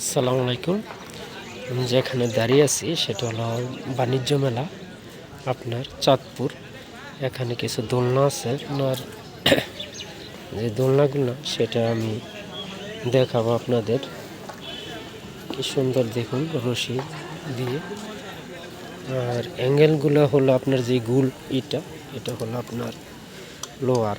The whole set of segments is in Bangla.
আসসালামু আলাইকুম। আমি যেখানে দাঁড়িয়ে আছি, সেটা হলো বাণিজ্য মেলা, আপনার চাঁদপুর। এখানে কিছু দোলনা আছে, আপনার যে দোলনাগুলো, সেটা আমি দেখাবো আপনাদের। কি সুন্দর দেখুন, রশি দিয়ে। আর অ্যাঙ্গেলগুলো হলো আপনার যে গুল, ইটা, এটা হলো আপনার lower.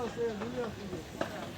Dünya suya, dünya suya.